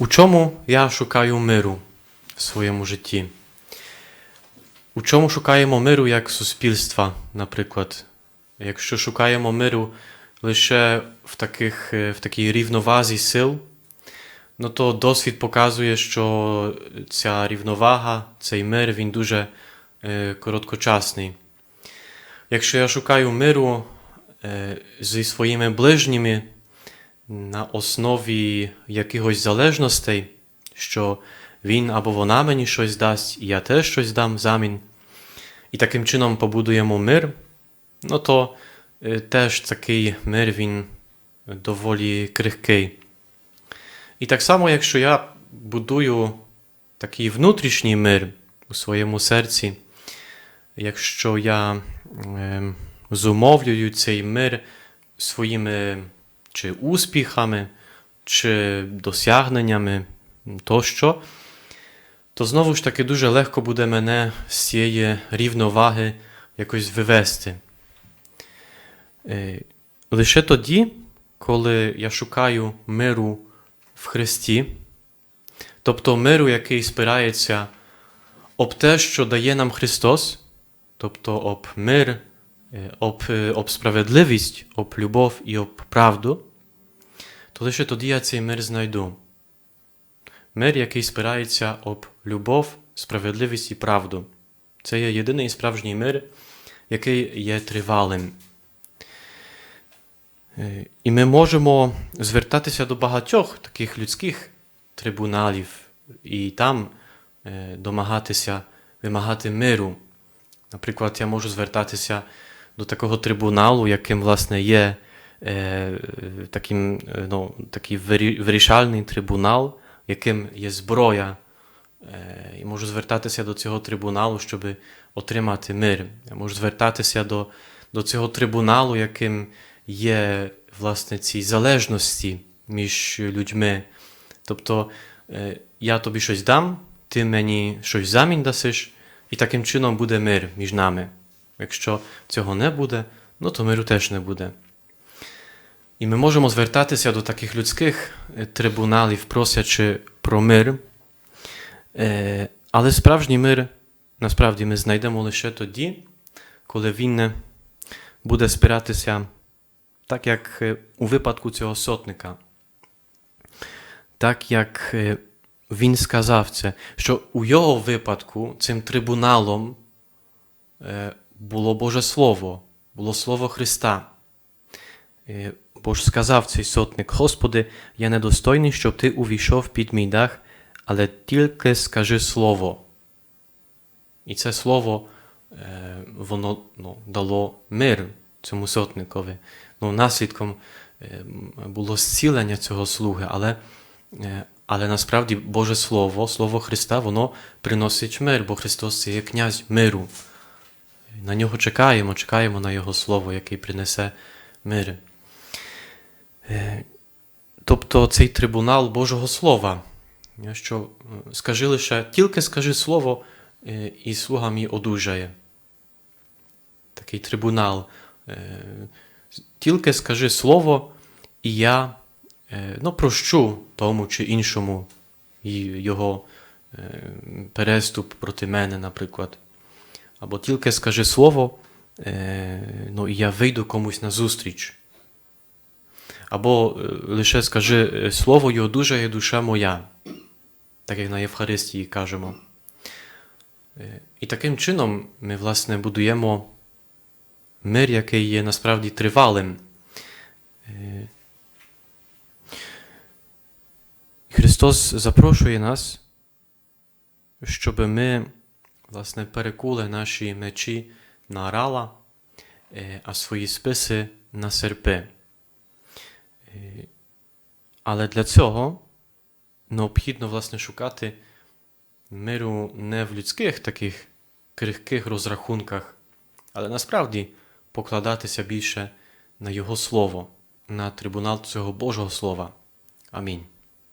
У чому я шукаю миру в своєму житті? У чому шукаємо миру як суспільства, наприклад? Якщо шукаємо миру лише в, таких, е, в такій рівновазі сил, ну то досвід показує, що ця рівновага, цей мир, він дуже е, короткочасний. Якщо я шукаю миру е, зі своїми ближніми на основі якихось залежностей, що він або вона мені щось дасть, і я теж щось дам взамін, і таким чином побудуємо мир, ну то е, теж такий мир він доволі крихкий. І так само, якщо я будую такий внутрішній мир у своєму серці, якщо я е, зумовлюю цей мир своїми чи успіхами, чи досягненнями тощо, то знову ж таки дуже легко буде мене з цієї рівноваги якось вивести. Е, Лише тоді, коли я шукаю миру в Христі, тобто миру, який спирається об те, що дає нам Христос, тобто об мир, об, об справедливість, об любов і об правду, то лише тоді я цей мир знайду. Мир, який спирається об любов, справедливість і правду. Це є єдиний справжній мир, який є тривалим. Е, І ми можемо звертатися до багатьох таких людських трибуналів і там е, домагатися, вимагати миру. Наприклад, я можу звертатися до такого трибуналу, яким, власне, є е, таким, е, ну, такий вирішальний трибунал, яким є зброя. Е, І можу звертатися до цього трибуналу, щоб отримати мир. Я можу звертатися до, до цього трибуналу, яким є власне ці залежності між людьми. Тобто е, я тобі щось дам, ти мені щось замінь дасиш, і таким чином буде мир між нами. Якщо цього не буде, ну то миру теж не буде. І ми можемо звертатися до таких людських е, трибуналів, просячи про мир. Е, Але справжній мир насправді ми знайдемо лише тоді, коли він буде спиратися, так як е, у випадку цього сотника. Так як він сказав це, що у його випадку цим трибуналом було Боже Слово, було Слово Христа. Е, Бо ж сказав цей сотник: Господи, я недостойний, щоб ти увійшов під мій дах, але тільки скажи слово. І це слово е, воно ну, дало мир цьому сотникові. Ну, наслідком е, було зцілення цього слуги, але, але насправді Боже Слово, Слово Христа, воно приносить мир, бо Христос це є князь миру. На нього чекаємо, чекаємо на Його Слово, який принесе мир. Е, Тобто цей трибунал Божого Слова, е, що е, скажи лише, тільки скажи слово, і слуга мій одужає. Такий трибунал. Тільки скажи слово, і я ну, прощу тому чи іншому його переступ проти мене, наприклад. Або тільки скажи слово, е, ну, і я вийду комусь на зустріч. Або е, лише скажи е, слово, і одужає душа моя, так як на Євхаристії кажемо. І таким чином ми, власне, будуємо мир, який є насправді тривалим. Христос запрошує нас, щоб ми, власне, перекули наші мечі на рала, е, а свої списи на серпи. Е, Але для цього необхідно, власне, шукати миру не в людських таких крихких розрахунках, але насправді покладатися більше на Його Слово, на трибунал цього Божого Слова. Амінь.